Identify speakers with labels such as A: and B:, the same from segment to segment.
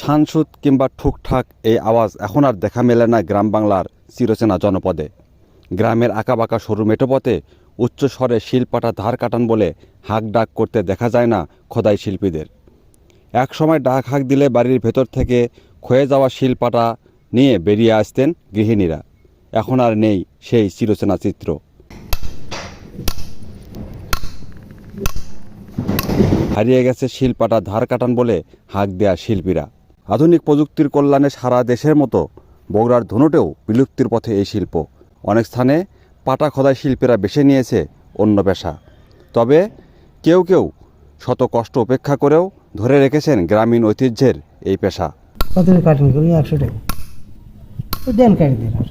A: সানসুদ কিংবা ঠুকঠাক এই আওয়াজ এখন আর দেখা মেলে না গ্রাম বাংলার চিরচেনা জনপদে। গ্রামের আঁকাবাঁকা সরু মেটোপথে উচ্চ স্বরে শিলপাটা ধার কাটান বলে হাঁক ডাক করতে দেখা যায় না খোদাই শিল্পীদের। এক সময় ডাক হাঁক দিলে বাড়ির ভেতর থেকে ক্ষয়ে যাওয়া শিলপাটা নিয়ে বেরিয়ে আসতেন গৃহিণীরা। এখন আর নেই সেই চিরচেনা চিত্র। হারিয়ে গেছে শিলপাটা ধার কাটান বলে হাঁক দেয়া শিল্পীরা। আধুনিক প্রযুক্তির কল্যাণে সারা দেশের মতো বগুড়ার ধনুটেও বিলুপ্তির পথে এই শিল্প। অনেক স্থানে পাটা খোদাই শিল্পীরা বেছে নিয়েছে অন্য পেশা। তবে কেউ কেউ শত কষ্ট উপেক্ষা করেও ধরে রেখেছেন গ্রামীণ ঐতিহ্যের এই পেশা।
B: কাটিং করি একশো টাকা। দেন কাটি দেন আর।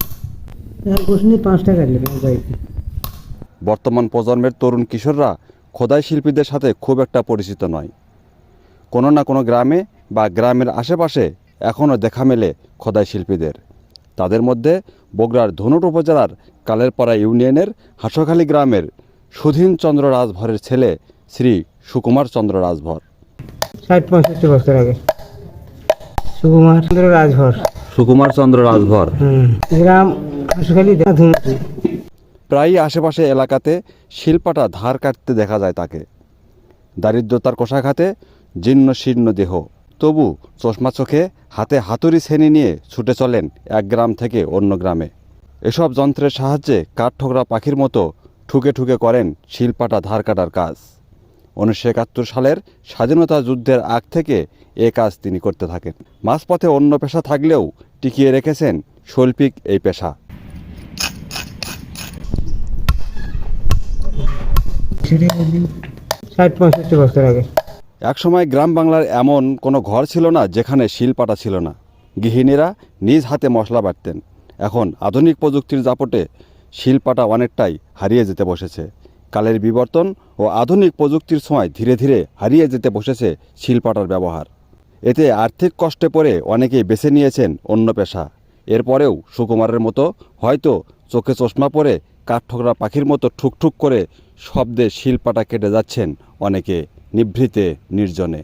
B: আর বসুন পাঁচ টাকা কাটলে আমার বাড়িতে।
A: বর্তমান প্রজন্মের তরুণ কিশোররা খোদাই শিল্পীদের সাথে খুব একটা পরিচিত নয়। কোনো না কোনো গ্রামে বা গ্রামের আশেপাশে এখনও দেখা মেলে খোদাই শিল্পীদের। তাদের মধ্যে বগুড়ার ধনুট উপজেলার কালেরপাড়া ইউনিয়নের হাঁসখালী গ্রামের সুধীন চন্দ্র রাজভরের ছেলে শ্রী সুকুমার চন্দ্র রাজভর।
B: ষাট পঁয়ষট্টি বছর আগে। সুকুমার চন্দ্র রাজভর।
A: সুকুমার চন্দ্র রাজভর।
B: গ্রাম হাসখালি
A: প্রায়ই আশেপাশে এলাকাতে শিল্পাটা ধার কাটতে দেখা যায় তাকে। দারিদ্রতার কোষাঘাতে জীর্ণ শীর্ণ দেহ। তবু চশমা চোখে হাতে হাতুড়ি শ্রেণি নিয়ে ছুটে চলেন এক গ্রাম থেকে অন্য গ্রামে। এসব যন্ত্রের সাহায্যে কাঠঠোকরা পাখির মতো ঠুকে ঠুকে করেন শিল্পাটা ধার কাটার কাজ। উনিশশো একাত্তর সালের স্বাধীনতা যুদ্ধের আগ থেকে এ কাজ তিনি করতে থাকেন। মাঝপথে অন্য পেশা থাকলেও টিকিয়ে রেখেছেন শৈল্পিক এই পেশা।
B: ষাট পঁয়ষট্টি বছর আগে।
A: একসময় গ্রাম বাংলার এমন কোনো ঘর ছিল না যেখানে শিলপাটা ছিল না। গৃহিণীরা নিজ হাতে মশলা বাটতেন। এখন আধুনিক প্রযুক্তির জাপটে শিলপাটা অনেকটাই হারিয়ে যেতে বসেছে। কালের বিবর্তন ও আধুনিক প্রযুক্তির সময় ধীরে ধীরে হারিয়ে যেতে বসেছে শিলপাটার ব্যবহার। এতে আর্থিক কষ্টে পড়ে অনেকেই বেছে নিয়েছেন অন্য পেশা। এরপরেও সুকুমারের মতো হয়তো চোখে চশমা পরে কাঠঠোকরা পাখির মতো ঠুকঠুক করে শব্দে শিলপাটা কেটে যাচ্ছেন অনেকে। নিভৃতে নির্জনে।